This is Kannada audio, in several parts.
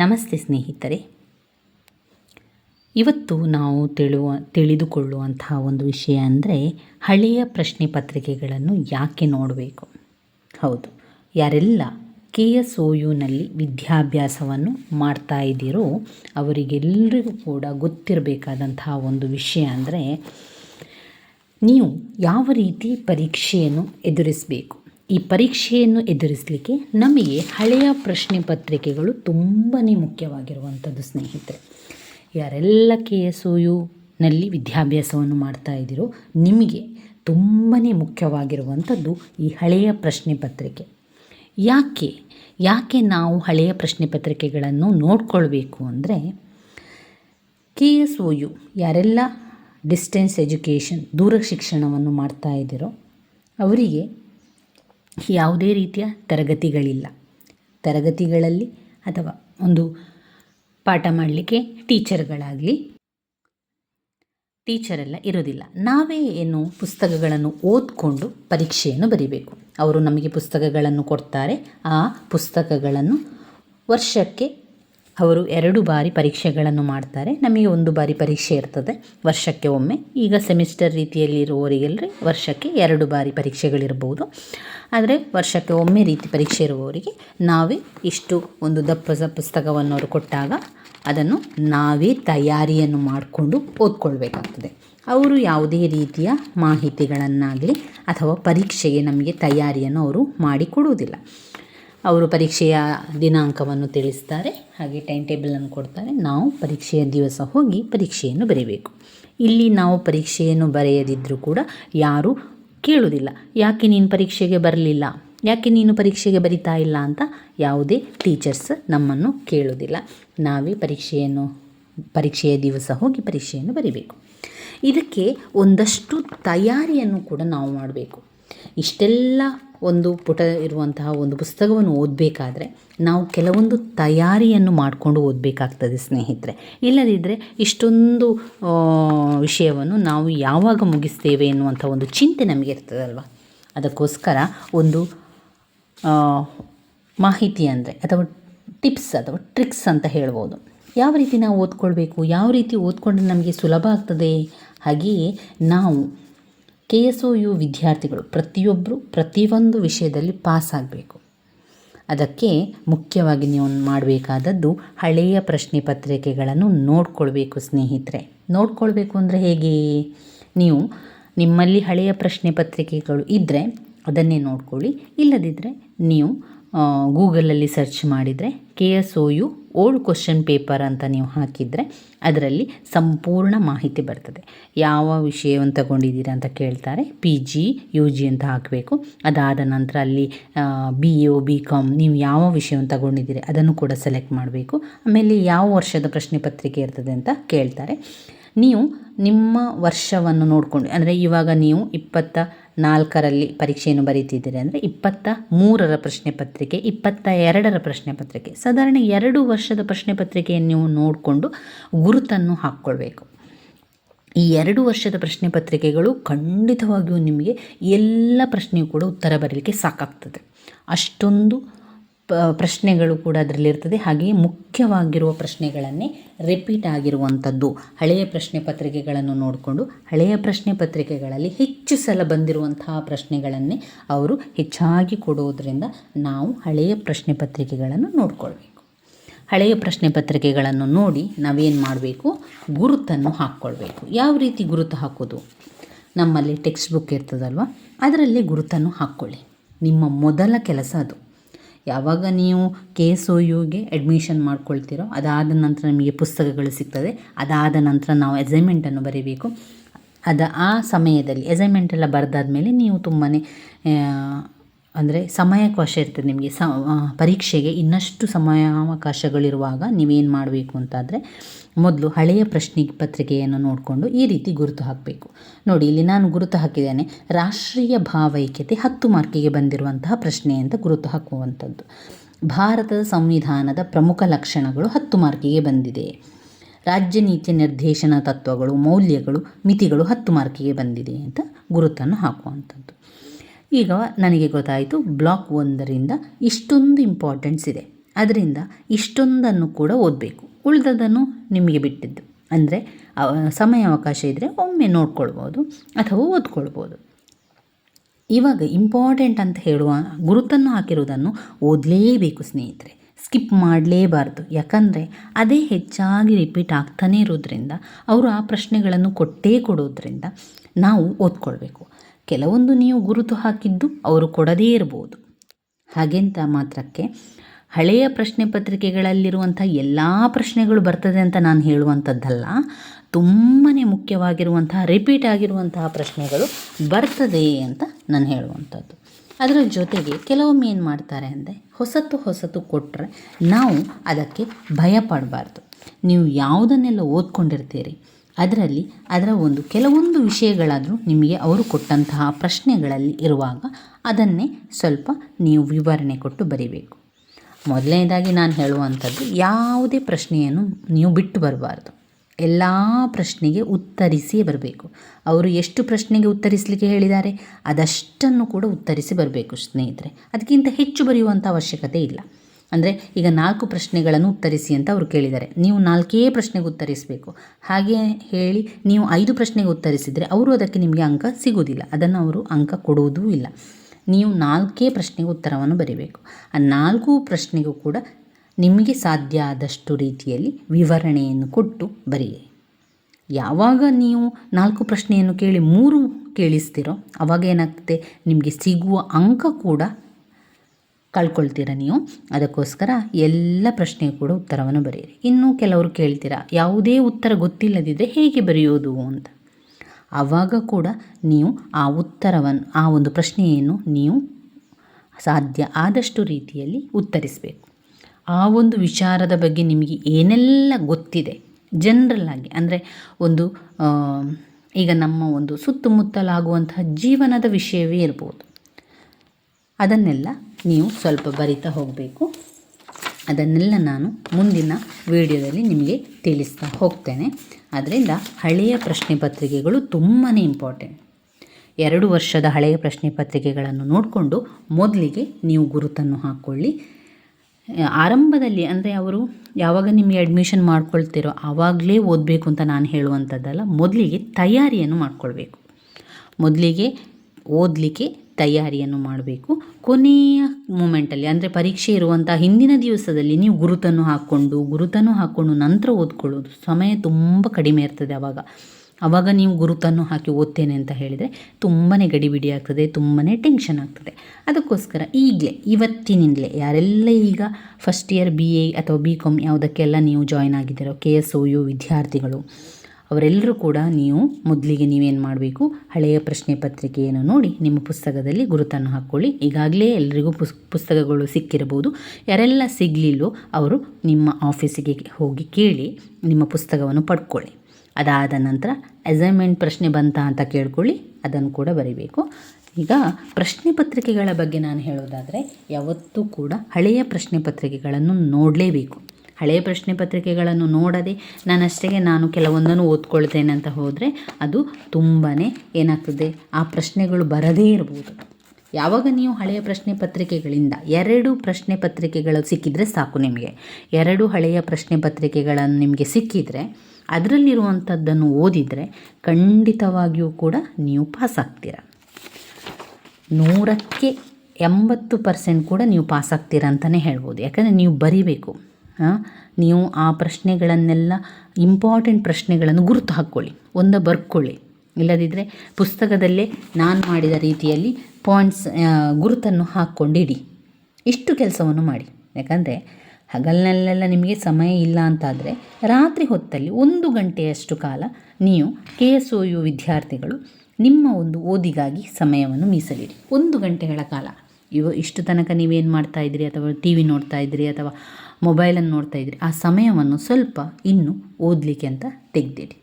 ನಮಸ್ತೆ ಸ್ನೇಹಿತರೆ. ಇವತ್ತು ನಾವು ತಿಳುವ, ತಿಳಿದುಕೊಳ್ಳುವಂತಹ ಒಂದು ವಿಷಯ ಅಂದರೆ ಹಳೆಯ ಪ್ರಶ್ನೆ ಪತ್ರಿಕೆಗಳನ್ನು ಯಾಕೆ ನೋಡಬೇಕು? ಹೌದು, ಯಾರೆಲ್ಲ ಕೆ ಎಸ್ ಒ ಯುನಲ್ಲಿ ವಿದ್ಯಾಭ್ಯಾಸವನ್ನು ಮಾಡ್ತಾ ಇದ್ದೀರೋ ಅವರಿಗೆಲ್ಲರಿಗೂ ಕೂಡ ಗೊತ್ತಿರಬೇಕಾದಂತಹ ಒಂದು ವಿಷಯ ಅಂದರೆ ನೀವು ಯಾವ ರೀತಿ ಪರೀಕ್ಷೆಯನ್ನು ಎದುರಿಸಬೇಕು? ಈ ಪರೀಕ್ಷೆಯನ್ನು ಎದುರಿಸಲಿಕ್ಕೆ ನಮಗೆ ಹಳೆಯ ಪ್ರಶ್ನೆ ಪತ್ರಿಕೆಗಳು ತುಂಬಾ ಮುಖ್ಯವಾಗಿರುವಂಥದ್ದು ಸ್ನೇಹಿತರೆ. ಯಾರೆಲ್ಲ ಕೆ ಎಸ್ ಒ ಯುನಲ್ಲಿ ವಿದ್ಯಾಭ್ಯಾಸವನ್ನು ಮಾಡ್ತಾ ಇದ್ದೀರೋ ನಿಮಗೆ ತುಂಬಾ ಮುಖ್ಯವಾಗಿರುವಂಥದ್ದು ಈ ಹಳೆಯ ಪ್ರಶ್ನೆ ಪತ್ರಿಕೆ. ಯಾಕೆ ಯಾಕೆ ನಾವು ಹಳೆಯ ಪ್ರಶ್ನೆ ಪತ್ರಿಕೆಗಳನ್ನು ನೋಡ್ಕೊಳ್ಬೇಕು ಅಂದರೆ ಕೆ ಎಸ್ ಒ ಯು ಯಾರೆಲ್ಲ ಡಿಸ್ಟೆನ್ಸ್ ಎಜುಕೇಷನ್ ದೂರ ಶಿಕ್ಷಣವನ್ನು ಮಾಡ್ತಾ ಇದ್ದೀರೋ ಅವರಿಗೆ ಯಾವುದೇ ರೀತಿಯ ತರಗತಿಗಳಿಲ್ಲ. ತರಗತಿಗಳಲ್ಲಿ ಅಥವಾ ಒಂದು ಪಾಠ ಮಾಡಲಿಕ್ಕೆ ಟೀಚರ್ಗಳಾಗಲಿ, ಟೀಚರೆಲ್ಲ ಇರೋದಿಲ್ಲ. ನಾವೇ ಏನು ಪುಸ್ತಕಗಳನ್ನು ಓದಿಕೊಂಡು ಪರೀಕ್ಷೆಯನ್ನು ಬರೀಬೇಕು. ಅವರು ನಮಗೆ ಪುಸ್ತಕಗಳನ್ನು ಕೊಡ್ತಾರೆ. ಆ ಪುಸ್ತಕಗಳನ್ನು ವರ್ಷಕ್ಕೆ ಅವರು ಎರಡು ಬಾರಿ ಪರೀಕ್ಷೆಗಳನ್ನು ಮಾಡ್ತಾರೆ. ನಮಗೆ ಒಂದು ಬಾರಿ ಪರೀಕ್ಷೆ ಇರ್ತದೆ ವರ್ಷಕ್ಕೆ ಒಮ್ಮೆ. ಈಗ ಸೆಮಿಸ್ಟರ್ ರೀತಿಯಲ್ಲಿ ಇರುವವರಿಗೆಲ್ಲರಿ ವರ್ಷಕ್ಕೆ ಎರಡು ಬಾರಿ ಪರೀಕ್ಷೆಗಳಿರ್ಬೋದು. ಆದರೆ ವರ್ಷಕ್ಕೆ ಒಮ್ಮೆ ರೀತಿ ಪರೀಕ್ಷೆ ಇರುವವರಿಗೆ ನಾವೇ ಇಷ್ಟು ಒಂದು ದಪ್ಪ ಪುಸ್ತಕವನ್ನು ಅವರು ಕೊಟ್ಟಾಗ ಅದನ್ನು ನಾವೇ ತಯಾರಿಯನ್ನು ಮಾಡಿಕೊಂಡು ಓದ್ಕೊಳ್ಬೇಕಾಗ್ತದೆ. ಅವರು ಯಾವುದೇ ರೀತಿಯ ಮಾಹಿತಿಗಳನ್ನಾಗಲಿ ಅಥವಾ ಪರೀಕ್ಷೆಗೆ ನಮಗೆ ತಯಾರಿಯನ್ನು ಅವರು ಮಾಡಿಕೊಡುವುದಿಲ್ಲ ಅವರು ಪರೀಕ್ಷೆಯ ದಿನಾಂಕವನ್ನು ತಿಳಿಸ್ತಾರೆ. ಹಾಗೆ ಟೈಮ್ ಟೇಬಲನ್ನು ಕೊಡ್ತಾರೆ. ನಾವು ಪರೀಕ್ಷೆಯ ದಿವಸ ಹೋಗಿ ಪರೀಕ್ಷೆಯನ್ನು ಬರೀಬೇಕು. ಇಲ್ಲಿ ನಾವು ಪರೀಕ್ಷೆಯನ್ನು ಬರೆಯದಿದ್ದರೂ ಕೂಡ ಯಾರೂ ಕೇಳುವುದಿಲ್ಲ. ಯಾಕೆ ನೀನು ಪರೀಕ್ಷೆಗೆ ಬರಲಿಲ್ಲ? ಯಾಕೆ ನೀನು ಪರೀಕ್ಷೆಗೆ ಬರಿತಾ ಇಲ್ಲ? ಅಂತ ಯಾವುದೇ ಟೀಚರ್ಸ್ ನಮ್ಮನ್ನು ಕೇಳೋದಿಲ್ಲ ನಾವೇ ಪರೀಕ್ಷೆಯನ್ನು, ಪರೀಕ್ಷೆಯ ದಿವಸ ಹೋಗಿ ಪರೀಕ್ಷೆಯನ್ನು ಬರಿಬೇಕು. ಇದಕ್ಕೆ ಒಂದಷ್ಟು ತಯಾರಿಯನ್ನು ಕೂಡ ನಾವು ಮಾಡಬೇಕು. ಇಷ್ಟೆಲ್ಲ ಒಂದು ಪುಟ ಇರುವಂತಹ ಒಂದು ಪುಸ್ತಕವನ್ನು ಓದಬೇಕಾದ್ರೆ ನಾವು ಕೆಲವೊಂದು ತಯಾರಿಯನ್ನು ಮಾಡಿಕೊಂಡು ಓದಬೇಕಾಗ್ತದೆ, ಸ್ನೇಹಿತರೆ. ಇಲ್ಲದಿದ್ದರೆ ಇಷ್ಟೊಂದು ವಿಷಯವನ್ನು ನಾವು ಯಾವಾಗ ಮುಗಿಸ್ತೇವೆ ಎನ್ನುವಂಥ ಒಂದು ಚಿಂತೆ ನಮಗೆ ಇರ್ತದಲ್ವ? ಅದಕ್ಕೋಸ್ಕರ ಒಂದು ಮಾಹಿತಿ ಅಂದರೆ ಅಥವಾ ಟಿಪ್ಸ್ ಅಥವಾ ಟ್ರಿಕ್ಸ್ ಅಂತ ಹೇಳ್ಬೋದು. ಯಾವ ರೀತಿ ನಾವು ಓದ್ಕೊಳ್ಬೇಕು? ಯಾವ ರೀತಿ ಓದ್ಕೊಂಡ್ರೆ ನಮಗೆ ಸುಲಭ ಆಗ್ತದೆ? ಹಾಗೆಯೇ ನಾವು ಕೆ ಎಸ್ ಒ ಯು ವಿದ್ಯಾರ್ಥಿಗಳು ಪ್ರತಿಯೊಬ್ಬರು ಪ್ರತಿಯೊಂದು ವಿಷಯದಲ್ಲಿ ಪಾಸ್ ಆಗಬೇಕು. ಅದಕ್ಕೆ ಮುಖ್ಯವಾಗಿ ನೀವು ಮಾಡಬೇಕಾದದ್ದು ಹಳೆಯ ಪ್ರಶ್ನೆ ಪತ್ರಿಕೆಗಳನ್ನು ನೋಡ್ಕೊಳ್ಬೇಕು ಸ್ನೇಹಿತರೆ. ನೋಡ್ಕೊಳ್ಬೇಕು ಅಂದರೆ ಹೇಗೆ? ನೀವು ನಿಮ್ಮಲ್ಲಿ ಹಳೆಯ ಪ್ರಶ್ನೆ ಪತ್ರಿಕೆಗಳು ಇದ್ದರೆ ಅದನ್ನೇ ನೋಡ್ಕೊಳ್ಳಿ. ಇಲ್ಲದಿದ್ದರೆ ನೀವು ಗೂಗಲಲ್ಲಿ ಸರ್ಚ್ ಮಾಡಿದರೆ K S O U old question paper ಅಂತ ನೀವು ಹಾಕಿದರೆ ಅದರಲ್ಲಿ ಸಂಪೂರ್ಣ ಮಾಹಿತಿ ಬರ್ತದೆ. ಯಾವ ವಿಷಯವನ್ನು ತಗೊಂಡಿದ್ದೀರಾ ಅಂತ ಕೇಳ್ತಾರೆ. ಪಿ ಜಿ, ಯು ಜಿ ಅಂತ ಹಾಕಬೇಕು. ಅದಾದ ನಂತರ ಅಲ್ಲಿ ಬಿ ಎ ಬಿ ಕಾಮ್ ನೀವು ಯಾವ ವಿಷಯವನ್ನು ತಗೊಂಡಿದ್ದೀರಿ ಅದನ್ನು ಕೂಡ ಸೆಲೆಕ್ಟ್ ಮಾಡಬೇಕು. ಆಮೇಲೆ ಯಾವ ವರ್ಷದ ಪ್ರಶ್ನೆ ಪತ್ರಿಕೆ ಇರ್ತದೆ ಅಂತ ಕೇಳ್ತಾರೆ. ನೀವು ನಿಮ್ಮ ವರ್ಷವನ್ನು ನೋಡಿಕೊಂಡು, ಅಂದರೆ ಇವಾಗ ನೀವು ಇಪ್ಪತ್ತ ನಾಲ್ಕರಲ್ಲಿ ಪರೀಕ್ಷೆಯನ್ನು ಬರೀತಿದ್ದೀರಿ ಅಂದರೆ ಇಪ್ಪತ್ತ ಮೂರರ ಪ್ರಶ್ನೆ ಪತ್ರಿಕೆ, ಇಪ್ಪತ್ತ ಎರಡರ ಪ್ರಶ್ನೆ ಪತ್ರಿಕೆ, ಸಾಧಾರಣ ಎರಡು ವರ್ಷದ ಪ್ರಶ್ನೆ ಪತ್ರಿಕೆಯನ್ನು ನೀವು ನೋಡಿಕೊಂಡು ಗುರುತನ್ನು ಹಾಕ್ಕೊಳ್ಬೇಕು. ಈ ಎರಡು ವರ್ಷದ ಪ್ರಶ್ನೆ ಪತ್ರಿಕೆಗಳು ಖಂಡಿತವಾಗಿಯೂ ನಿಮಗೆ ಎಲ್ಲ ಪ್ರಶ್ನೆಯೂ ಕೂಡ ಉತ್ತರ ಬರಲಿಕ್ಕೆ ಸಾಕಾಗ್ತದೆ. ಅಷ್ಟೊಂದು ಪ್ರಶ್ನೆಗಳು ಕೂಡ ಅದರಲ್ಲಿರ್ತದೆ. ಹಾಗೆಯೇ ಮುಖ್ಯವಾಗಿರುವ ಪ್ರಶ್ನೆಗಳನ್ನೇ ರಿಪೀಟ್ ಆಗಿರುವಂಥದ್ದು. ಹಳೆಯ ಪ್ರಶ್ನೆ ಪತ್ರಿಕೆಗಳನ್ನು ನೋಡಿಕೊಂಡು, ಹಳೆಯ ಪ್ರಶ್ನೆ ಪತ್ರಿಕೆಗಳಲ್ಲಿ ಹೆಚ್ಚು ಸಲ ಬಂದಿರುವಂತಹ ಪ್ರಶ್ನೆಗಳನ್ನೇ ಅವರು ಹೆಚ್ಚಾಗಿ ಕೊಡುವುದರಿಂದ ನಾವು ಹಳೆಯ ಪ್ರಶ್ನೆ ಪತ್ರಿಕೆಗಳನ್ನು ನೋಡಿಕೊಳ್ಬೇಕು. ಹಳೆಯ ಪ್ರಶ್ನೆ ಪತ್ರಿಕೆಗಳನ್ನು ನೋಡಿ ನಾವೇನು ಮಾಡಬೇಕು? ಗುರುತನ್ನು ಹಾಕ್ಕೊಳ್ಬೇಕು. ಯಾವ ರೀತಿ ಗುರುತು ಹಾಕೋದು? ನಮ್ಮಲ್ಲಿ ಟೆಕ್ಸ್ಟ್ ಬುಕ್ ಇರ್ತದಲ್ವ? ಅದರಲ್ಲಿ ಗುರುತನ್ನು ಹಾಕ್ಕೊಳ್ಳಿ. ನಿಮ್ಮ ಮೊದಲ ಕೆಲಸ ಅದು. ಯಾವಾಗ ನೀವು ಕೆ ಎಸ್ ಒ ಯುಗೆ ಅಡ್ಮಿಷನ್ ಮಾಡ್ಕೊಳ್ತೀರೋ ಅದಾದ ನಂತರ ನಿಮಗೆ ಪುಸ್ತಕಗಳು ಸಿಗ್ತದೆ. ಅದಾದ ನಂತರ ನಾವು ಅಸೈನ್ಮೆಂಟನ್ನು ಬರೀಬೇಕು. ಅದು ಆ ಸಮಯದಲ್ಲಿ ಅಸೈನ್ಮೆಂಟ್ ಎಲ್ಲ ಬರೆದಾದ್ಮೇಲೆ ನೀವು ತುಂಬಾ ಅಂದರೆ ಸಮಯಾವಕಾಶ ಇರ್ತದೆ ನಿಮಗೆ. ಸ ಪರೀಕ್ಷೆಗೆ ಇನ್ನಷ್ಟು ಸಮಯಾವಕಾಶಗಳಿರುವಾಗ ನೀವೇನು ಮಾಡಬೇಕು ಅಂತಾದರೆ ಮೊದಲು ಹಳೆಯ ಪ್ರಶ್ನೆ ಪತ್ರಿಕೆಯನ್ನು ನೋಡಿಕೊಂಡು ಈ ರೀತಿ ಗುರುತು ಹಾಕಬೇಕು. ನೋಡಿ, ಇಲ್ಲಿ ನಾನು ಗುರುತು ಹಾಕಿದ್ದೇನೆ. ರಾಷ್ಟ್ರೀಯ ಭಾವೈಕ್ಯತೆ ಹತ್ತು ಮಾರ್ಕಿಗೆ ಬಂದಿರುವಂತಹ ಪ್ರಶ್ನೆ ಅಂತ ಗುರುತು ಹಾಕುವಂಥದ್ದು. ಭಾರತದ ಸಂವಿಧಾನದ ಪ್ರಮುಖ ಲಕ್ಷಣಗಳು ಹತ್ತು ಮಾರ್ಕಿಗೆ ಬಂದಿದೆ. ರಾಜ್ಯ ನೀತಿ ನಿರ್ದೇಶನ ತತ್ವಗಳು, ಮೌಲ್ಯಗಳು, ಮಿತಿಗಳು ಹತ್ತು ಮಾರ್ಕಿಗೆ ಬಂದಿದೆ ಅಂತ ಗುರುತನ್ನು ಹಾಕುವಂಥದ್ದು. ಈಗ ನನಗೆ ಗೊತ್ತಾಯಿತು ಬ್ಲಾಕ್ ಒಂದರಿಂದ ಇಷ್ಟೊಂದು ಇಂಪಾರ್ಟೆನ್ಸ್ ಇದೆ. ಅದರಿಂದ ಇಷ್ಟೊಂದನ್ನು ಕೂಡ ಓದಬೇಕು. ಉಳಿದದನ್ನು ನಿಮಗೆ ಬಿಟ್ಟಿದ್ದು. ಅಂದರೆ ಸಮಯ ಅವಕಾಶ ಇದ್ದರೆ ಒಮ್ಮೆ ನೋಡ್ಕೊಳ್ಬೋದು ಅಥವಾ ಓದ್ಕೊಳ್ಬೋದು. ಇವಾಗ ಇಂಪಾರ್ಟೆಂಟ್ ಅಂತ ಹೇಳುವ ಗುರುತನ್ನು ಹಾಕಿರುವುದನ್ನು ಓದಲೇಬೇಕು ಸ್ನೇಹಿತರೆ. ಸ್ಕಿಪ್ ಮಾಡಲೇಬಾರ್ದು. ಯಾಕಂದರೆ, ಅದೇ ಹೆಚ್ಚಾಗಿ ರಿಪೀಟ್ ಆಗ್ತಾನೇ ಇರೋದ್ರಿಂದ, ಅವರು ಆ ಪ್ರಶ್ನೆಗಳನ್ನು ಕೊಟ್ಟೇ ಕೊಡೋದ್ರಿಂದ ನಾವು ಓದ್ಕೊಳ್ಬೇಕು. ಕೆಲವೊಂದು ನೀವು ಗುರುತು ಹಾಕಿದ್ದು ಅವರು ಕೊಡದೇ ಇರಬಹುದು ಹಾಗೆಂತ ಮಾತ್ರಕ್ಕೆ ಹಳೆಯ ಪ್ರಶ್ನೆ ಪತ್ರಿಕೆಗಳಲ್ಲಿರುವಂಥ ಎಲ್ಲ ಪ್ರಶ್ನೆಗಳು ಬರ್ತದೆ ಅಂತ ನಾನು ಹೇಳುವಂಥದ್ದಲ್ಲ ತುಂಬಾ ಮುಖ್ಯವಾಗಿರುವಂತಹ, ರಿಪೀಟ್ ಆಗಿರುವಂತಹ ಪ್ರಶ್ನೆಗಳು ಬರ್ತದೆ ಅಂತ ನಾನು ಹೇಳುವಂಥದ್ದು. ಅದರ ಜೊತೆಗೆ ಕೆಲವೊಮ್ಮೆ ಏನು ಮಾಡ್ತಾರೆ ಅಂದರೆ ಹೊಸತು ಹೊಸತು ಕೊಟ್ಟರೆ ನಾವು ಅದಕ್ಕೆ ಭಯ ಪಡಬಾರ್ದು. ನೀವು ಯಾವುದನ್ನೆಲ್ಲ ಓದ್ಕೊಂಡಿರ್ತೀರಿ ಅದರಲ್ಲಿ ಅದರ ಒಂದು ಕೆಲವೊಂದು ವಿಷಯಗಳಾದರೂ ನಿಮಗೆ ಅವರು ಕೊಟ್ಟಂತಹ ಪ್ರಶ್ನೆಗಳಲ್ಲಿ ಇರುವಾಗ ಅದನ್ನೇ ಸ್ವಲ್ಪ ನೀವು ವಿವರಣೆ ಕೊಟ್ಟು ಬರೀಬೇಕು. ಮೊದಲನೇದಾಗಿ ನಾನು ಹೇಳುವಂಥದ್ದು ಯಾವುದೇ ಪ್ರಶ್ನೆಯನ್ನು ನೀವು ಬಿಟ್ಟು ಬರಬಾರ್ದು. ಎಲ್ಲ ಪ್ರಶ್ನೆಗೆ ಉತ್ತರಿಸಿಯೇ ಬರಬೇಕು. ಅವರು ಎಷ್ಟು ಪ್ರಶ್ನೆಗೆ ಉತ್ತರಿಸಲಿಕ್ಕೆ ಹೇಳಿದ್ದಾರೆ? ಅದಷ್ಟನ್ನು ಕೂಡ ಉತ್ತರಿಸಿ ಬರಬೇಕು ಸ್ನೇಹಿತರೆ. ಅದಕ್ಕಿಂತ ಹೆಚ್ಚು ಬರೆಯುವಂಥ ಅವಶ್ಯಕತೆ ಇಲ್ಲ. ಅಂದರೆ ಈಗ ನಾಲ್ಕು ಪ್ರಶ್ನೆಗಳನ್ನು ಉತ್ತರಿಸಿ ಅಂತ ಅವರು ಕೇಳಿದ್ದಾರೆ. ನೀವು ನಾಲ್ಕೇ ಪ್ರಶ್ನೆಗೆ ಉತ್ತರಿಸಬೇಕು. ಹಾಗೆ ಹೇಳಿ ನೀವು ಐದು ಪ್ರಶ್ನೆಗೆ ಉತ್ತರಿಸಿದರೆ ಅವರು ಅದಕ್ಕೆ ನಿಮಗೆ ಅಂಕ ಸಿಗುವುದಿಲ್ಲ ಅದನ್ನು ಅವರು ಅಂಕ ಕೊಡುವುದೂ ಇಲ್ಲ. ನೀವು ನಾಲ್ಕೇ ಪ್ರಶ್ನೆಗೆ ಉತ್ತರವನ್ನು ಬರೀಬೇಕು. ಆ ನಾಲ್ಕು ಪ್ರಶ್ನೆಗೂ ಕೂಡ ನಿಮಗೆ ಸಾಧ್ಯ ಆದಷ್ಟು ರೀತಿಯಲ್ಲಿ ವಿವರಣೆಯನ್ನು ಕೊಟ್ಟು ಬರೆಯಿರಿ ಯಾವಾಗ ನೀವು ನಾಲ್ಕು ಪ್ರಶ್ನೆಯನ್ನು ಕೇಳಿ ಮೂರು ಕೇಳಿಸ್ತೀರೋ ಅವಾಗ ಏನಾಗ್ತದೆ? ನಿಮಗೆ ಸಿಗುವ ಅಂಕ ಕೂಡ ಕಳ್ಕೊಳ್ತೀರ ನೀವು? ಅದಕ್ಕೋಸ್ಕರ ಎಲ್ಲ ಪ್ರಶ್ನೆಗೂ ಕೂಡ ಉತ್ತರವನ್ನು ಬರೆಯಿರಿ. ಇನ್ನೂ ಕೆಲವರು ಕೇಳ್ತೀರಾ, ಯಾವುದೇ ಉತ್ತರ ಗೊತ್ತಿಲ್ಲದಿದ್ದರೆ ಹೇಗೆ ಬರೆಯೋದು ಅಂತ? ಆವಾಗ ಕೂಡ ನೀವು ಆ ಉತ್ತರವನ್ನು ಆ ಒಂದು ಪ್ರಶ್ನೆಯನ್ನು ನೀವು ಸಾಧ್ಯ ಆದಷ್ಟು ರೀತಿಯಲ್ಲಿ ಉತ್ತರಿಸಬೇಕು. ಆ ಒಂದು ವಿಚಾರದ ಬಗ್ಗೆ ನಿಮಗೆ ಏನೆಲ್ಲ ಗೊತ್ತಿದೆ ಜನರಲ್ ಆಗಿ, ಅಂದರೆ ಒಂದು ಈಗ ನಮ್ಮ ಒಂದು ಸುತ್ತಮುತ್ತಲಾಗುವಂತಹ ಜೀವನದ ವಿಷಯವೇ ಇರ್ಬೋದು. ಅದನ್ನೆಲ್ಲ ನೀವು ಸ್ವಲ್ಪ ಬರಿತಾ ಹೋಗಬೇಕು. ಅದನ್ನೆಲ್ಲ ನಾನು ಮುಂದಿನ ವಿಡಿಯೋದಲ್ಲಿ ನಿಮಗೆ ತಿಳಿಸ್ತಾ ಹೋಗ್ತೇನೆ. ಅದರಿಂದ ಹಳೆಯ ಪ್ರಶ್ನೆ ಪತ್ರಿಕೆಗಳು ತುಂಬಾ ಇಂಪಾರ್ಟೆಂಟ್ ಎರಡು ವರ್ಷದ ಹಳೆಯ ಪ್ರಶ್ನೆ ಪತ್ರಿಕೆಗಳನ್ನು ನೋಡಿಕೊಂಡು ಮೊದಲಿಗೆ ನೀವು ಗುರುತನ್ನು ಹಾಕ್ಕೊಳ್ಳಿ. ಆರಂಭದಲ್ಲಿ ಅಂದರೆ ಅವರು ಯಾವಾಗ ನಿಮಗೆ ಅಡ್ಮಿಷನ್ ಮಾಡ್ಕೊಳ್ತೀರೋ ಆವಾಗಲೇ ಓದಬೇಕು ಅಂತ ನಾನು ಹೇಳುವಂಥದ್ದಲ್ಲ, ಮೊದಲಿಗೆ ತಯಾರಿಯನ್ನು ಮಾಡ್ಕೊಳ್ಬೇಕು. ಮೊದಲಿಗೆ ಓದಲಿಕ್ಕೆ ತಯಾರಿಯನ್ನು ಮಾಡಬೇಕು. ಕೊನೆಯ ಮೂಮೆಂಟಲ್ಲಿ ಅಂದರೆ ಪರೀಕ್ಷೆ ಇರುವಂಥ ಹಿಂದಿನ ದಿವಸದಲ್ಲಿ ನೀವು ಗುರುತನ್ನು ಹಾಕ್ಕೊಂಡು ಗುರುತನ್ನು ಹಾಕ್ಕೊಂಡು ನಂತರ ಓದ್ಕೊಳ್ಳೋದು ಸಮಯ ತುಂಬ ಕಡಿಮೆ ಇರ್ತದೆ ಆವಾಗ ಆವಾಗ ನೀವು ಗುರುತನ್ನು ಹಾಕಿ ಓದ್ತೇನೆ ಅಂತ ಹೇಳಿದರೆ ತುಂಬಾ ಗಡಿಬಿಡಿ ಆಗ್ತದೆ ತುಂಬಾ ಟೆನ್ಷನ್ ಆಗ್ತದೆ. ಅದಕ್ಕೋಸ್ಕರ ಈಗಲೇ, ಇವತ್ತಿನಿಂದಲೇ, ಯಾರೆಲ್ಲ ಈಗ ಫಸ್ಟ್ ಇಯರ್ ಬಿ ಎ ಅಥವಾ ಬಿ ಕಾಮ್ ಯಾವುದಕ್ಕೆಲ್ಲ ನೀವು ಜಾಯ್ನ್ ಆಗಿದ್ದೀರೋ ಕೆ ಎಸ್ ಓ ಯು ವಿದ್ಯಾರ್ಥಿಗಳು ಅವರೆಲ್ಲರೂ ಕೂಡ ನೀವು ಮೊದಲಿಗೆ ನೀವೇನು ಮಾಡಬೇಕು? ಹಳೆಯ ಪ್ರಶ್ನೆ ಪತ್ರಿಕೆಯನ್ನು ನೋಡಿ ನಿಮ್ಮ ಪುಸ್ತಕದಲ್ಲಿ ಗುರುತನ್ನು ಹಾಕ್ಕೊಳ್ಳಿ. ಈಗಾಗಲೇ ಎಲ್ಲರಿಗೂ ಪುಸ್, ಪುಸ್ತಕಗಳು ಸಿಕ್ಕಿರಬಹುದು. ಯಾರೆಲ್ಲ ಸಿಗಲಿಲ್ಲೋ ಅವರು ನಿಮ್ಮ ಆಫೀಸಿಗೆ ಹೋಗಿ ಕೇಳಿ ನಿಮ್ಮ ಪುಸ್ತಕವನ್ನು ಪಡ್ಕೊಳ್ಳಿ. ಅದಾದ ನಂತರ ಅಸೈನ್ಮೆಂಟ್ ಪ್ರಶ್ನೆ ಬಂತ ಅಂತ ಕೇಳ್ಕೊಳ್ಳಿ. ಅದನ್ನು ಕೂಡ ಬರೀಬೇಕು. ಈಗ ಪ್ರಶ್ನೆ ಪತ್ರಿಕೆಗಳ ಬಗ್ಗೆ ನಾನು ಹೇಳೋದಾದರೆ, ಯಾವತ್ತೂ ಕೂಡ ಹಳೆಯ ಪ್ರಶ್ನೆ ಪತ್ರಿಕೆಗಳನ್ನು ನೋಡಲೇಬೇಕು. ಹಳೆಯ ಪ್ರಶ್ನೆ ಪತ್ರಿಕೆಗಳನ್ನು ನೋಡದೆ ನಾನಷ್ಟೇ ನಾನು ಕೆಲವೊಂದನ್ನು ಓದ್ಕೊಳ್ತೇನೆ ಅಂತ ಹೋದರೆ ಅದು ತುಂಬಾ ಏನಾಗ್ತದೆ? ಆ ಪ್ರಶ್ನೆಗಳು ಬರದೇ ಇರ್ಬೋದು. ಯಾವಾಗ ನೀವು ಹಳೆಯ ಪ್ರಶ್ನೆ ಪತ್ರಿಕೆಗಳಿಂದ ಎರಡು ಪ್ರಶ್ನೆ ಪತ್ರಿಕೆಗಳು ಸಿಕ್ಕಿದರೆ ಸಾಕು ನಿಮಗೆ. ಎರಡು ಹಳೆಯ ಪ್ರಶ್ನೆ ಪತ್ರಿಕೆಗಳನ್ನು ನಿಮಗೆ ಸಿಕ್ಕಿದರೆ ಅದರಲ್ಲಿರುವಂಥದ್ದನ್ನು ಓದಿದರೆ ಖಂಡಿತವಾಗಿಯೂ ಕೂಡ ನೀವು ಪಾಸ್ ಆಗ್ತೀರ ನೂರಕ್ಕೆ ಎಂಬತ್ತು ಪರ್ಸೆಂಟ್ ಕೂಡ ನೀವು ಪಾಸ್ ಆಗ್ತೀರ ಅಂತಲೇ ಹೇಳ್ಬೋದು. ಯಾಕಂದರೆ ನೀವು ಬರಿಬೇಕು. ನೀವು ಆ ಪ್ರಶ್ನೆಗಳನ್ನೆಲ್ಲ ಇಂಪಾರ್ಟೆಂಟ್ ಪ್ರಶ್ನೆಗಳನ್ನು ಗುರುತು ಹಾಕ್ಕೊಳ್ಳಿ. ಒಂದ ಬರ್ಕೊಳ್ಳಿ. ಇಲ್ಲದಿದ್ದರೆ ಪುಸ್ತಕದಲ್ಲೇ ನಾನು ಮಾಡಿದ ರೀತಿಯಲ್ಲಿ ಪಾಯಿಂಟ್ಸ್ ಗುರುತನ್ನು ಹಾಕ್ಕೊಂಡಿಡಿ. ಇಷ್ಟು ಕೆಲಸವನ್ನು ಮಾಡಿ. ಯಾಕಂದರೆ ಹಗಲಿನಲ್ಲೆಲ್ಲ ನಿಮಗೆ ಸಮಯ ಇಲ್ಲ ಅಂತಾದರೆ ರಾತ್ರಿ ಹೊತ್ತಲ್ಲಿ ಒಂದು ಗಂಟೆಯಷ್ಟು ಕಾಲ ನೀವು ಕೆ ಎಸ್ ಒ ಯು ವಿದ್ಯಾರ್ಥಿಗಳು ನಿಮ್ಮ ಒಂದು ಓದಿಗಾಗಿ ಸಮಯವನ್ನು ಮೀಸಲಿಡಿ. ಒಂದು ಗಂಟೆಗಳ ಕಾಲ. ಇವ ಇಷ್ಟು ತನಕ ನೀವೇನು ಮಾಡ್ತಾ ಇದ್ರಿ ಅಥವಾ ಟಿ ವಿ ನೋಡ್ತಾ ಇದ್ರಿ ಅಥವಾ ಮೊಬೈಲನ್ನು ನೋಡ್ತಾ ಇದ್ರಿ. ಆ ಸಮಯವನ್ನು ಸ್ವಲ್ಪ ಇನ್ನು ಓದಲಿಕ್ಕೆ ಅಂತ ತೆಗೆದಿಡಿ.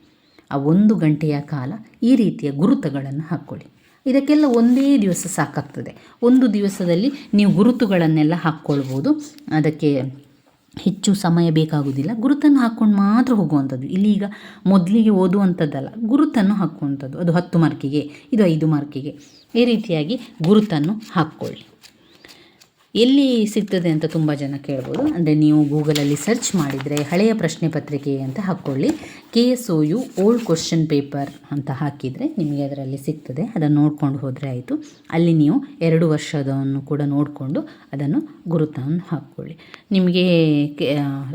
ಆ ಒಂದು ಗಂಟೆಯ ಕಾಲ ಈ ರೀತಿಯ ಗುರುತುಗಳನ್ನು ಹಾಕ್ಕೊಳ್ಳಿ. ಇದಕ್ಕೆಲ್ಲ ಒಂದೇ ದಿವಸ ಸಾಕಾಗ್ತದೆ. ಒಂದು ದಿವಸದಲ್ಲಿ ನೀವು ಗುರುತುಗಳನ್ನೆಲ್ಲ ಹಾಕ್ಕೊಳ್ಬೋದು. ಅದಕ್ಕೆ ಹೆಚ್ಚು ಸಮಯ ಬೇಕಾಗುವುದಿಲ್ಲ ಗುರುತನ್ನು ಹಾಕ್ಕೊಂಡು ಮಾತ್ರ ಹೋಗುವಂಥದ್ದು. ಇಲ್ಲಿ ಈಗ ಮೊದಲಿಗೆ ಓದುವಂಥದ್ದಲ್ಲ. ಗುರುತನ್ನು ಹಾಕುವಂಥದ್ದು. ಅದು ಹತ್ತು ಮಾರ್ಕಿಗೆ, ಇದು ಐದು ಮಾರ್ಕಿಗೆ. ಈ ರೀತಿಯಾಗಿ ಗುರುತನ್ನು ಹಾಕ್ಕೊಳ್ಳಿ. ಎಲ್ಲಿ ಸಿಗ್ತದೆ ಅಂತ ತುಂಬ ಜನ ಕೇಳ್ಬೋದು. ಅಂದರೆ ನೀವು ಗೂಗಲಲ್ಲಿ ಸರ್ಚ್ ಮಾಡಿದರೆ ಹಳೆಯ ಪ್ರಶ್ನೆ ಪತ್ರಿಕೆ ಅಂತ ಹಾಕ್ಕೊಳ್ಳಿ. K S O U old question paper ಅಂತ ಹಾಕಿದರೆ ನಿಮಗೆ ಅದರಲ್ಲಿ ಸಿಗ್ತದೆ. ಅದನ್ನು ನೋಡ್ಕೊಂಡು ಹೋದರೆ ಆಯಿತು. ಅಲ್ಲಿ ನೀವು ಎರಡು ವರ್ಷದವನ್ನು ಕೂಡ ನೋಡಿಕೊಂಡು ಅದನ್ನು ಗುರುತನ್ನು ಹಾಕ್ಕೊಳ್ಳಿ. ನಿಮಗೆ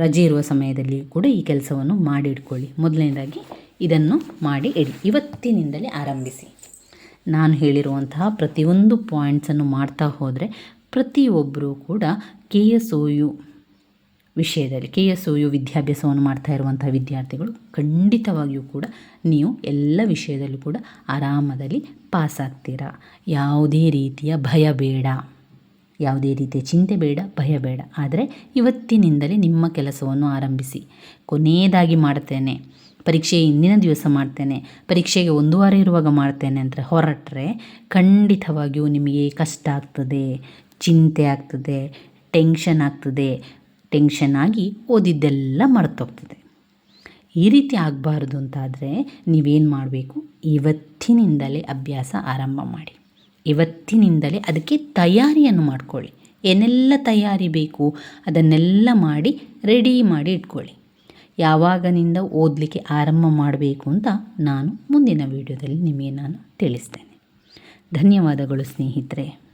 ರಜೆ ಇರುವ ಸಮಯದಲ್ಲಿ ಕೂಡ ಈ ಕೆಲಸವನ್ನು ಮಾಡಿ ಇಟ್ಕೊಳ್ಳಿ ಮೊದಲನೇದಾಗಿ ಇದನ್ನು ಮಾಡಿ ಇಡಿ. ಇವತ್ತಿನಿಂದಲೇ ಆರಂಭಿಸಿ. ನಾನು ಹೇಳಿರುವಂತಹ ಪ್ರತಿಯೊಂದು ಪಾಯಿಂಟ್ಸನ್ನು ಮಾಡ್ತಾ ಹೋದರೆ ಪ್ರತಿಯೊಬ್ಬರೂ ಕೂಡ ಕೆ ಎಸ್ ಒ ಯು ವಿಷಯದಲ್ಲಿ, ಕೆ ಎಸ್ ಒ ಯು ವಿದ್ಯಾಭ್ಯಾಸವನ್ನು ಮಾಡ್ತಾ ಇರುವಂಥ ವಿದ್ಯಾರ್ಥಿಗಳು ಖಂಡಿತವಾಗಿಯೂ ಕೂಡ ನೀವು ಎಲ್ಲ ವಿಷಯದಲ್ಲೂ ಕೂಡ ಆರಾಮದಲ್ಲಿ ಪಾಸಾಗ್ತೀರಾ. ಯಾವುದೇ ರೀತಿಯ ಭಯ ಬೇಡ. ಯಾವುದೇ ರೀತಿಯ ಚಿಂತೆ ಬೇಡ, ಭಯ ಬೇಡ. ಆದರೆ ಇವತ್ತಿನಿಂದಲೇ ನಿಮ್ಮ ಕೆಲಸವನ್ನು ಆರಂಭಿಸಿ. ಕೊನೆಯದಾಗಿ ಮಾಡ್ತೇನೆ. ಪರೀಕ್ಷೆ ಇಂದಿನ ದಿವಸ ಮಾಡ್ತೇನೆ. ಪರೀಕ್ಷೆಗೆ ಒಂದು ವಾರ ಇರುವಾಗ ಮಾಡ್ತೇನೆ ಅಂತ ಹೊರಟ್ರೆ ಖಂಡಿತವಾಗಿಯೂ ನಿಮಗೆ ಕಷ್ಟ ಆಗ್ತದೆ. ಚಿಂತೆ ಆಗ್ತದೆ ಟೆನ್ಷನ್ ಆಗ್ತದೆ ಟೆನ್ಷನ್ ಆಗಿ ಓದಿದ್ದೆಲ್ಲ ಮರ್ತೋಗ್ತದೆ. ಈ ರೀತಿ ಆಗಬಾರ್ದು ಅಂತಾದರೆ ನೀವೇನು ಮಾಡಬೇಕು? ಇವತ್ತಿನಿಂದಲೇ ಅಭ್ಯಾಸ ಆರಂಭ ಮಾಡಿ. ಇವತ್ತಿನಿಂದಲೇ ಅದಕ್ಕೆ ತಯಾರಿಯನ್ನು ಮಾಡಿಕೊಳ್ಳಿ. ಏನೆಲ್ಲ ತಯಾರಿ ಬೇಕು ಅದನ್ನೆಲ್ಲ ಮಾಡಿ ರೆಡಿ ಮಾಡಿ ಇಟ್ಕೊಳ್ಳಿ. ಯಾವಾಗನಿಂದ ಓದಲಿಕ್ಕೆ ಆರಂಭ ಮಾಡಬೇಕು ಅಂತ ನಾನು ಮುಂದಿನ ವಿಡಿಯೋದಲ್ಲಿ ನಿಮಗೆ ನಾನು ತಿಳಿಸ್ತೇನೆ. ಧನ್ಯವಾದಗಳು ಸ್ನೇಹಿತರೆ.